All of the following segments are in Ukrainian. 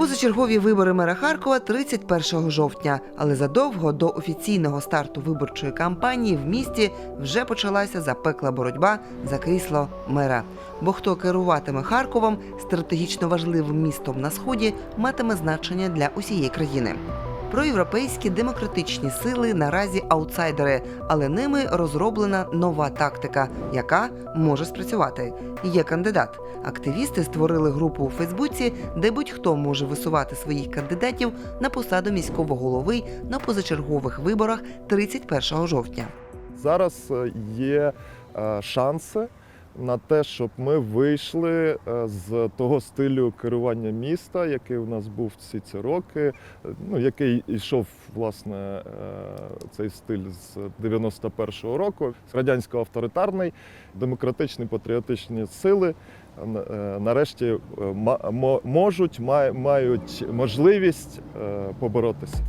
Позачергові вибори мера Харкова 31 жовтня, але задовго до офіційного старту виборчої кампанії в місті вже почалася запекла боротьба за крісло мера. Бо хто керуватиме Харковом, стратегічно важливим містом на сході, матиме значення для усієї країни. Проєвропейські демократичні сили наразі аутсайдери, але ними розроблена нова тактика, яка може спрацювати. Є кандидат. Активісти створили групу у Фейсбуці, де будь-хто може висувати своїх кандидатів на посаду міського голови на позачергових виборах 31 жовтня. Зараз е, є е, шанси на те, щоб ми вийшли е, з того стилю керування міста, який у нас був всі ці роки, е, ну який йшов власне е, цей стиль з 91-го року. Радянсько авторитарний, демократичні патріотичні сили нарешті можуть, мають можливість поборотися.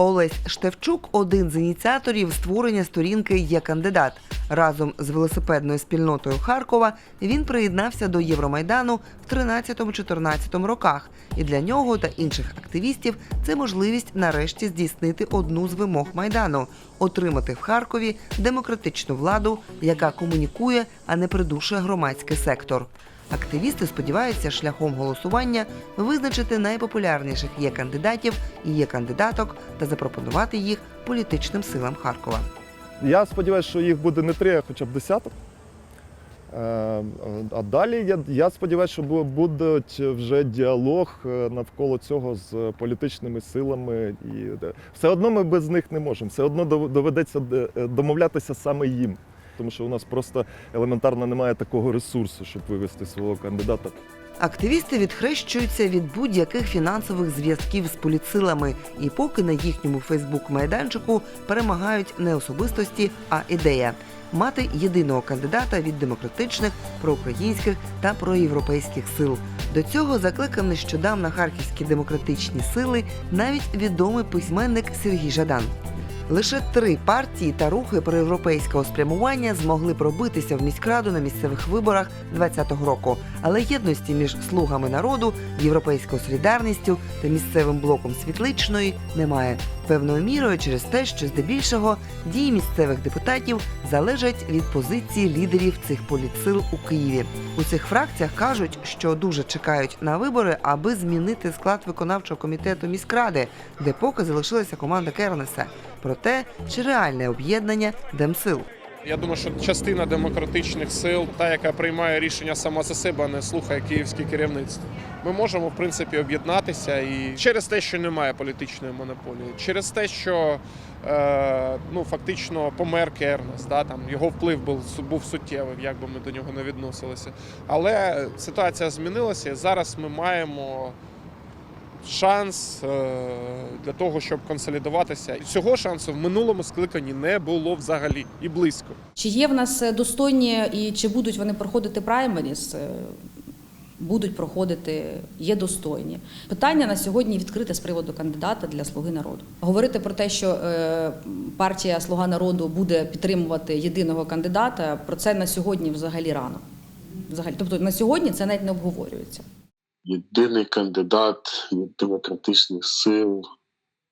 Олесь Штевчук один з ініціаторів створення сторінки є кандидат. Разом з велосипедною спільнотою Харкова він приєднався до Євромайдану в 13-14 роках. І для нього та інших активістів це можливість нарешті здійснити одну з вимог майдану отримати в Харкові демократичну владу, яка комунікує, а не придушує громадський сектор. Активісти сподіваються шляхом голосування визначити найпопулярніших є кандидатів і є кандидаток та запропонувати їх політичним силам Харкова. Я сподіваюся, що їх буде не три, а хоча б десяток. Е, А далі я, я сподіваюся, що бу- будуть вже діалог е, навколо цього з політичними силами. І е, все одно ми без них не можемо. Все одно доведеться домовлятися саме їм. Тому що у нас просто елементарно немає такого ресурсу, щоб вивести свого кандидата. Активісти відхрещуються від будь-яких фінансових зв'язків з політсилами, і поки на їхньому Фейсбук-майданчику перемагають не особистості, а ідея мати єдиного кандидата від демократичних, проукраїнських та проєвропейських сил. До цього закликав нещодавно харківські демократичні сили навіть відомий письменник Сергій Жадан. Лише три партії та рухи проєвропейського спрямування змогли пробитися в міськраду на місцевих виборах 2020 року. Але єдності між слугами народу, європейською солідарністю та місцевим блоком світличної немає. Певною мірою через те, що здебільшого дії місцевих депутатів залежать від позиції лідерів цих політсил у Києві. У цих фракціях кажуть, що дуже чекають на вибори, аби змінити склад виконавчого комітету міськради, де поки залишилася команда Кернеса. Проте чи реальне об'єднання демсил? Я думаю, що частина демократичних сил, та яка приймає рішення сама за себе, не слухає київське керівництво. Ми можемо в принципі об'єднатися і через те, що немає політичної монополії, через те, що е, ну фактично помер Кернес, да, там його вплив був був суттєвим, як би ми до нього не відносилися. Але ситуація змінилася. і Зараз ми маємо. Шанс е, для того, щоб консолідуватися, цього шансу в минулому скликанні не було взагалі і близько. Чи є в нас достойні і чи будуть вони проходити праймеріс? Е, Будуть проходити, є достойні. Питання на сьогодні відкрите з приводу кандидата для Слуги народу. Говорити про те, що е, партія Слуга народу буде підтримувати єдиного кандидата, про це на сьогодні взагалі рано. Взагалі, тобто на сьогодні це навіть не обговорюється. Єдиний кандидат від демократичних сил,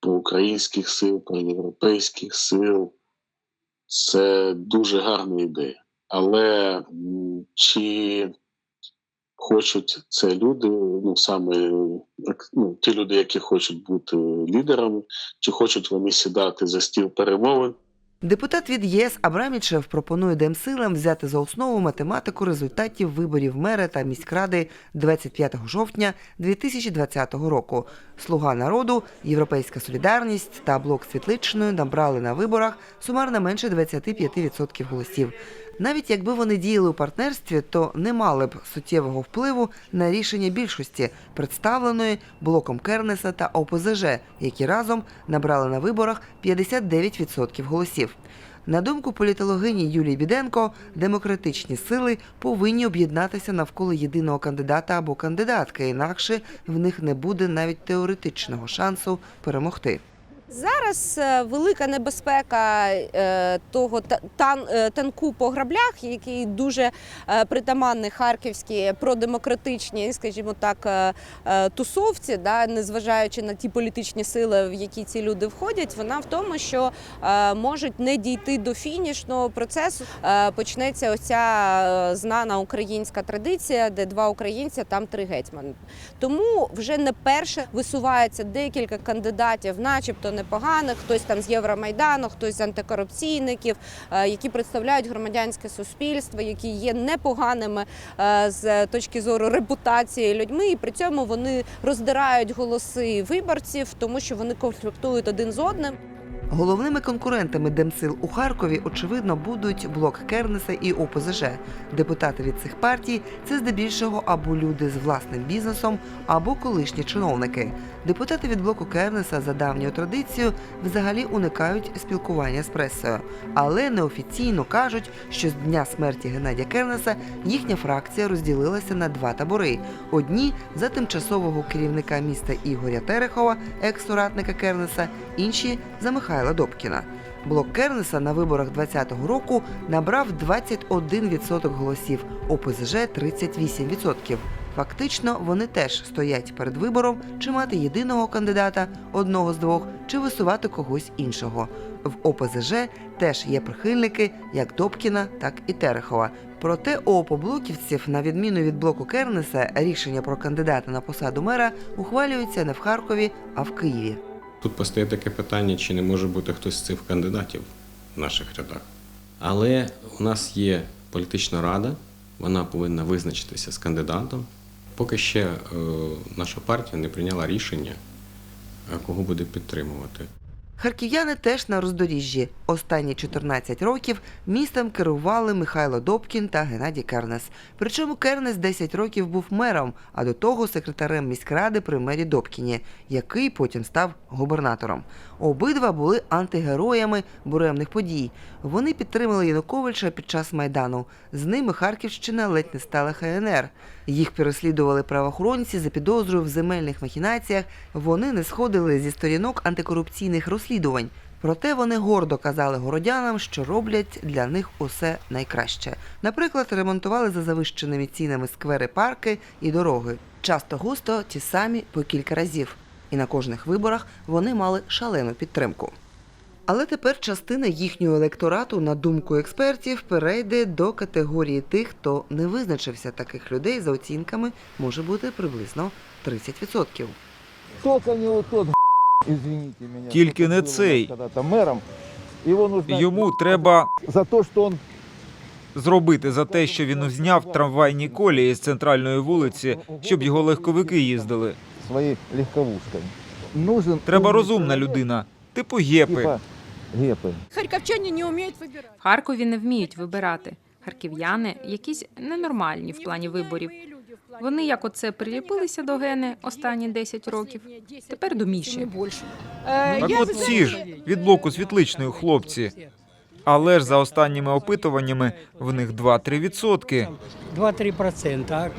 проукраїнських сил, проєвропейських сил. Це дуже гарна ідея. Але чи хочуть це люди, ну саме ну, ті люди, які хочуть бути лідерами, чи хочуть вони сідати за стіл перемовин? Депутат від ЄС Абрамічев пропонує демсилам взяти за основу математику результатів виборів мера та міськради 25 жовтня 2020 року. Слуга народу, Європейська солідарність та блок світличної набрали на виборах сумарно менше 25% голосів. Навіть якби вони діяли у партнерстві, то не мали б суттєвого впливу на рішення більшості, представленої блоком Кернеса та ОПЗЖ, які разом набрали на виборах 59% голосів. На думку політологині Юлії Біденко, демократичні сили повинні об'єднатися навколо єдиного кандидата або кандидатки, інакше в них не буде навіть теоретичного шансу перемогти. Зараз е, велика небезпека е, того е, танку по граблях, який дуже притаманний харківській продемократичній, скажімо так, тусовці, да, незважаючи на ті політичні сили, в які ці люди входять, вона в тому, що можуть не дійти до фінішного процесу. Почнеться оця знана українська традиція, де два українця, там три гетьмани. Тому вже не перше висувається декілька кандидатів, начебто непоганих, хтось там з Євромайдану, хтось з антикорупційників, е, які представляють громадянське суспільство, які є непоганими е, з точки зору репутації людьми, і при цьому вони роздирають голоси виборців, тому що вони конфліктують один з одним. Головними конкурентами Демсил у Харкові, очевидно, будуть блок Кернеса і ОПЗЖ. Депутати від цих партій це здебільшого або люди з власним бізнесом, або колишні чиновники. Депутати від блоку Кернеса за давньою традицією взагалі уникають спілкування з пресою, але неофіційно кажуть, що з дня смерті Геннадія Кернеса їхня фракція розділилася на два табори: одні за тимчасового керівника міста Ігоря Терехова, екс-соратника Кернеса, інші за Михайла Добкіна. Блок Кернеса на виборах 2020 року набрав 21% голосів, ОПЗЖ 38%. Фактично, вони теж стоять перед вибором, чи мати єдиного кандидата, одного з двох, чи висувати когось іншого. В ОПЗЖ теж є прихильники як Добкіна, так і Терехова. Проте у опоблоківців, на відміну від блоку Кернеса, рішення про кандидата на посаду мера ухвалюються не в Харкові, а в Києві. Тут постає таке питання, чи не може бути хтось з цих кандидатів в наших рядах. Але у нас є політична рада, вона повинна визначитися з кандидатом. Поки ще е, наша партія не прийняла рішення, е, кого буде підтримувати. Харків'яни теж на роздоріжжі. Останні 14 років містом керували Михайло Добкін та Геннадій Кернес. Причому Кернес 10 років був мером, а до того секретарем міськради при мері Добкіні, який потім став губернатором. Обидва були антигероями буремних подій. Вони підтримали Януковича під час майдану. З ними Харківщина ледь не стала ХНР. Їх переслідували правоохоронці за підозрою в земельних махінаціях. Вони не сходили зі сторінок антикорупційних розслідувань. Проте вони гордо казали городянам, що роблять для них усе найкраще. Наприклад, ремонтували за завищеними цінами сквери, парки і дороги. Часто густо ті самі по кілька разів. І на кожних виборах вони мали шалену підтримку. Але тепер частина їхнього електорату, на думку експертів, перейде до категорії тих, хто не визначився. Таких людей за оцінками може бути приблизно 30%. Только не вот тот, извините меня. Тільки который не был у нас цей. Когда-то мэром. Его нужно Йому треба за то, что он зробити за те, що він зняв трамвайні колії з центральної вулиці, щоб його легковики їздили. своей легковушкой. Нужен Треба умный розумна человек, людина, типу гепи. Гепы. Харківчані не вміють вибирати. В Харкові не вміють вибирати. Харків'яни якісь ненормальні в плані виборів. Вони як оце приліпилися до гени останні 10 років. Тепер до Міші. Так от ці ж від блоку світличної хлопці. Але ж за останніми опитуваннями в них 2-3 відсотки. 2-3%.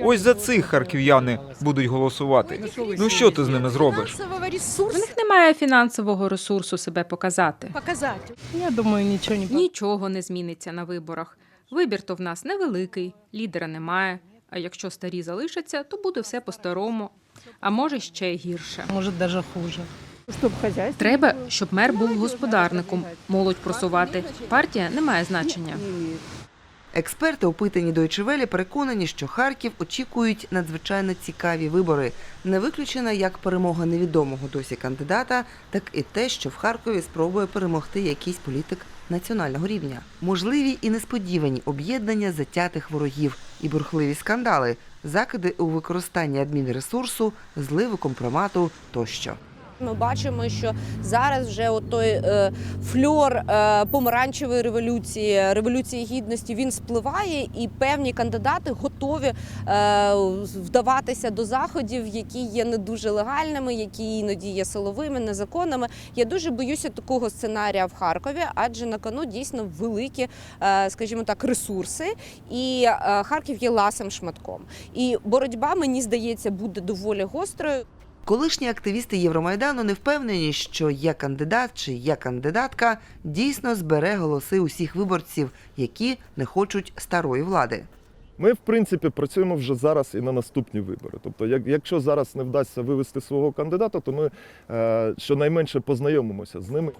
А Ось за цих харків'яни будуть голосувати. Ну що ти з ними зробиш? Ресурсу них немає фінансового ресурсу себе показати. показати. Я думаю, нічого не Нічого не зміниться на виборах. Вибір то в нас невеликий, лідера немає. А якщо старі залишаться, то буде все по-старому. А може ще гірше. Може, даже хуже. Треба, щоб мер був господарником, молодь просувати. Партія не має значення. Експерти, опитані Deutsche Welle, переконані, що Харків очікують надзвичайно цікаві вибори. Не виключено як перемога невідомого досі кандидата, так і те, що в Харкові спробує перемогти якийсь політик національного рівня. Можливі і несподівані об'єднання затятих ворогів і бурхливі скандали, закиди у використанні адмінресурсу, зливи компромату тощо. Ми бачимо, що зараз вже от той е, фльор е, помаранчевої революції, революції гідності, він спливає, і певні кандидати готові е, вдаватися до заходів, які є не дуже легальними, які іноді є силовими, незаконними. Я дуже боюся такого сценарія в Харкові, адже на кону дійсно великі, е, скажімо так, ресурси, і е, Харків є ласим шматком. І боротьба, мені здається, буде доволі гострою. Колишні активісти Євромайдану не впевнені, що є кандидат чи є кандидатка дійсно збере голоси усіх виборців, які не хочуть старої влади. Ми, в принципі, працюємо вже зараз і на наступні вибори. Тобто, як, якщо зараз не вдасться вивести свого кандидата, то ми е, щонайменше познайомимося з ними.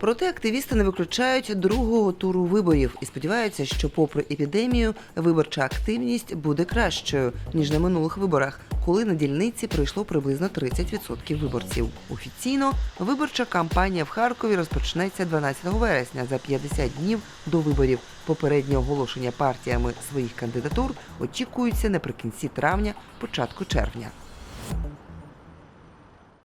Проте активісти не виключають другого туру виборів і сподіваються, що, попри епідемію, виборча активність буде кращою ніж на минулих виборах, коли на дільниці прийшло приблизно 30% виборців. Офіційно виборча кампанія в Харкові розпочнеться 12 вересня за 50 днів до виборів. Попереднє оголошення партіями своїх кандидатур очікується наприкінці травня, початку червня.